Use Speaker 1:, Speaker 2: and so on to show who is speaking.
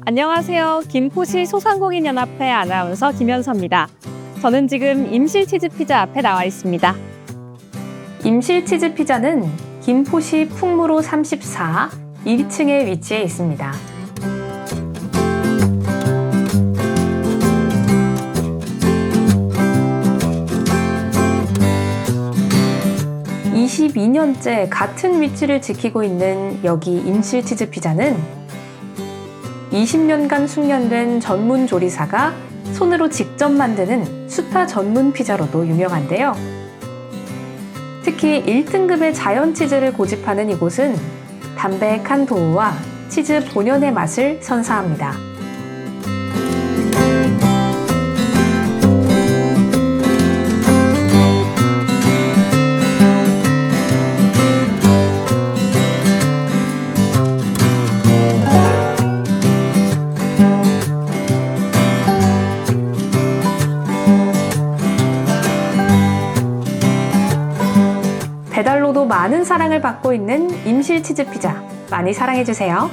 Speaker 1: 안녕하세요. 김포시 소상공인연합회 아나운서 김현서입니다. 저는 지금 임실 치즈 피자 앞에 나와 있습니다. 임실 치즈 피자는 김포시 풍무로 34 1층에 위치해 있습니다. (22년째) 같은 위치를 지키고 있는 여기 임실 치즈 피자는 20년간 숙련된 전문 조리사가 손으로 직접 만드는 수타 전문 피자로도 유명한데요. 특히 1등급의 자연 치즈를 고집하는 이곳은 담백한 도우와 치즈 본연의 맛을 선사합니다. 배달로도 많은 사랑을 받고 있는 임실 치즈 피자 많이 사랑해 주세요.